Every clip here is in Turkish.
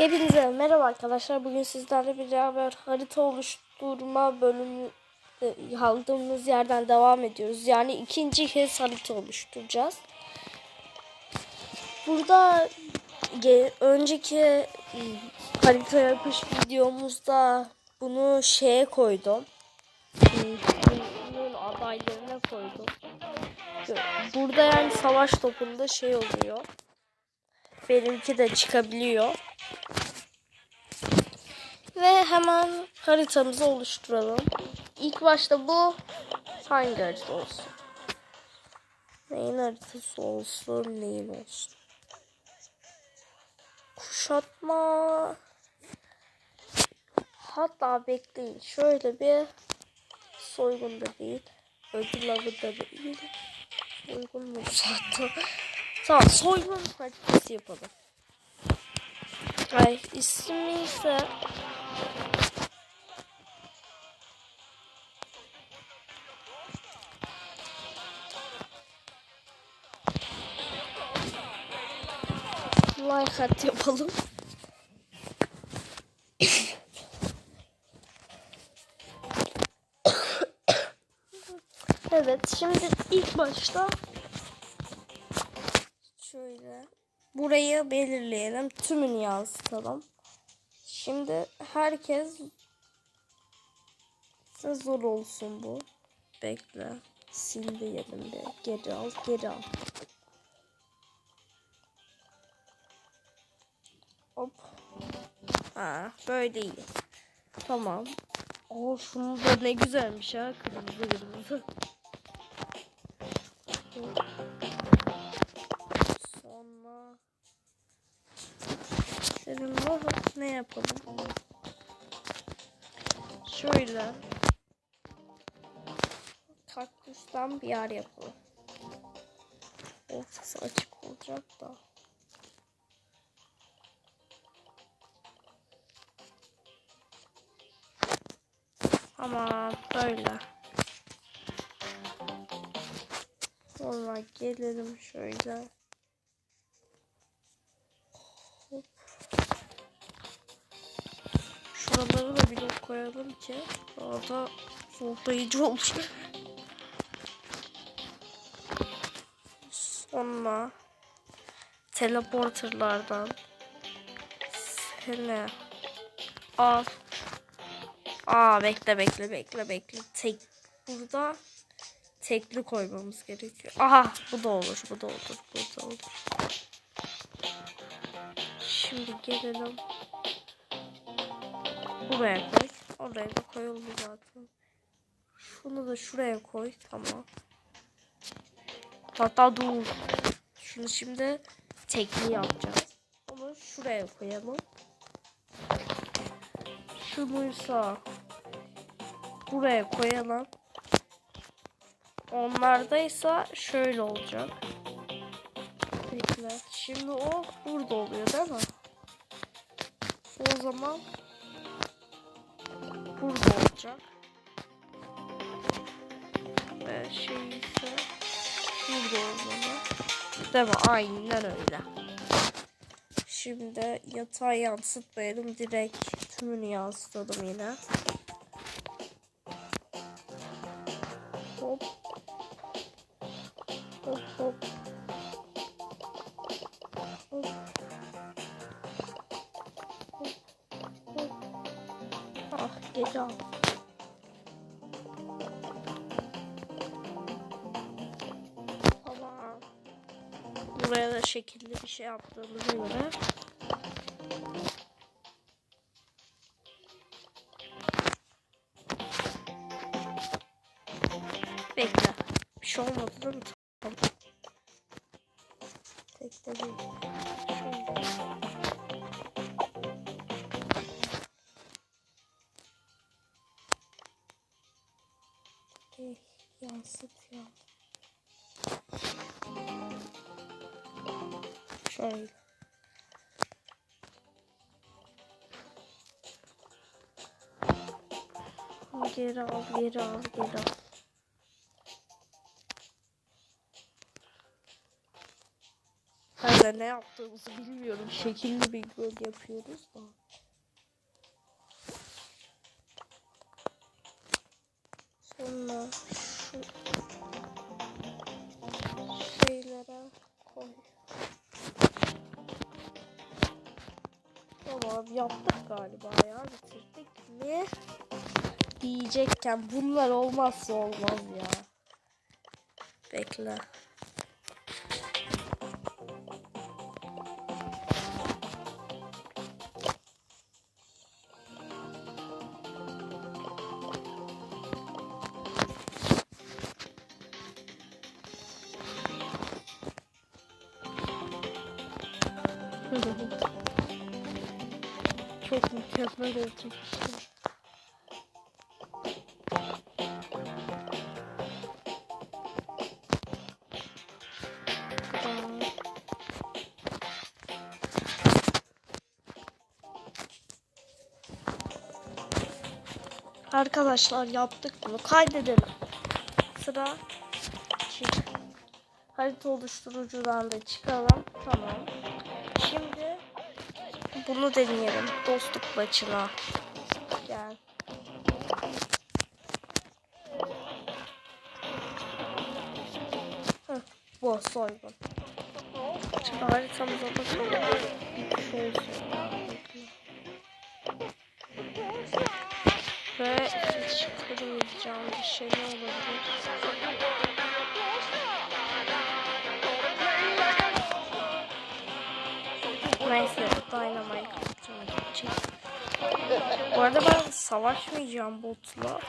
Hepinize merhaba arkadaşlar. Bugün sizlerle beraber harita oluşturma bölümü e, kaldığımız yerden devam ediyoruz. Yani ikinci kez harita oluşturacağız. Burada önceki e, harita yapış videomuzda bunu şeye koydum. E, Bunun adaylarına koydum. Burada yani savaş topunda şey oluyor. Benimki de çıkabiliyor. Ve hemen haritamızı oluşturalım. İlk başta bu hangi harita olsun? Neyin haritası olsun, neyin olsun? Kuşatma. Hatta bekleyin. Şöyle bir soygun da değil. Ödül avı da değil. Soygun mu zaten? Tamam soygun haritası yapalım. Ay ismi ise like at yapalım. evet şimdi ilk başta şöyle burayı belirleyelim. Tümünü yansıtalım. Şimdi herkes size zor olsun bu. Bekle. Sil diyelim bir. Geri al, geri al. Hop. Ha, böyle iyi. Tamam. Oo şunu da ne güzelmiş ha. Kırmızı kırmızı. Sonra Seninle ne yapalım? Şöyle kaktüsten bir yer yapalım. Ortası açık olacak da. Ama böyle. Sonra gelelim şöyle. Şuraları da blok koyalım ki orada soğutayıcı olur. Sonra teleporterlardan seni al. Aa bekle bekle bekle bekle. Tek burada tekli koymamız gerekiyor. Aha bu da olur bu da olur bu da olur. Şimdi gelelim. Buraya koy. Oraya da koyuldu zaten. Şunu da şuraya koy. Tamam. Hatta dur. Şunu şimdi tekli yapacağız. Onu şuraya koyalım. Şunuysa buraya koyalım. Onlardaysa şöyle olacak. Şimdi o burada oluyor değil mi? O zaman burada olacak. Ve şey ise burada olmalı. Değil mi? Aynen öyle. Şimdi yatağı yansıtmayalım. Direkt tümünü yansıtalım yine. Gece al. Tamam. Buraya da şekilli bir şey yaptığımıza göre Bekle. Bir şey olmadı değil mi? Tamam. Tek de değil. Yansıt ya. Şöyle. Geri al, geri al, geri al. Ben ne yaptığımızı bilmiyorum. Şekilli bir göl yapıyoruz da. Sonra yaptık galiba ya bitirdik mi? Diyecekken bunlar olmazsa olmaz ya. Bekle. Olacak işte. Aa. Arkadaşlar yaptık bunu. Kaydedelim. Sıra çık. Harita oluşturucudan da çıkalım. Tamam. Şimdi bunu deneyelim. Dostluk maçına. Gel. Heh, bu soygun. Şimdi haritamıza bakalım. Bir şey. Ve hiç bir şey ne olabilir? Bu arada ben savaşmayacağım botla.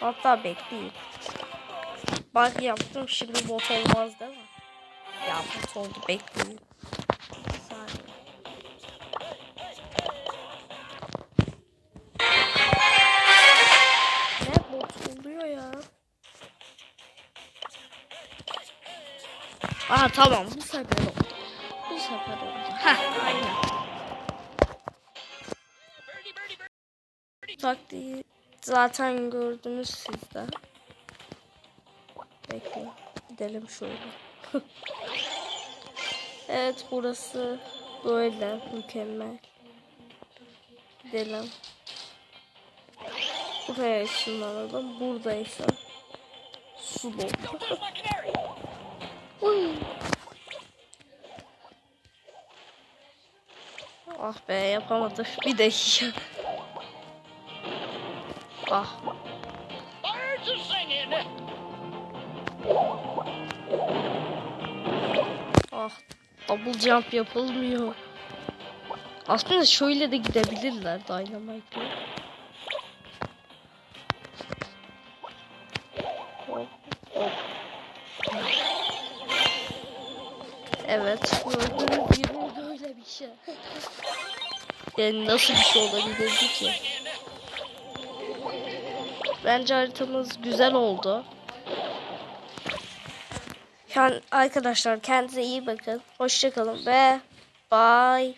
Hatta bekleyin. Bak yaptım şimdi bot olmaz değil mi? Ya bot oldu bekleyin. Ne bot oluyor ya? Aa tamam bu sefer oldu. Bu sefer oldu. Heh aynen. Taktiği zaten gördünüz siz de. Bekle. Gidelim şöyle. evet burası böyle mükemmel. Gidelim. Buraya ışınlanalım. Buradaysa su dolu. Ah be yapamadık. Bir dakika. Ah. Are singing. Ah. Double jump yapılmıyor. Aslında şöyle de gidebilirler Dynamite'le. Evet, gördüğünüz gibi böyle bir şey. Yani nasıl bir şey olabilirdi ki? Bence haritamız güzel oldu. Yani arkadaşlar kendinize iyi bakın. Hoşçakalın ve bye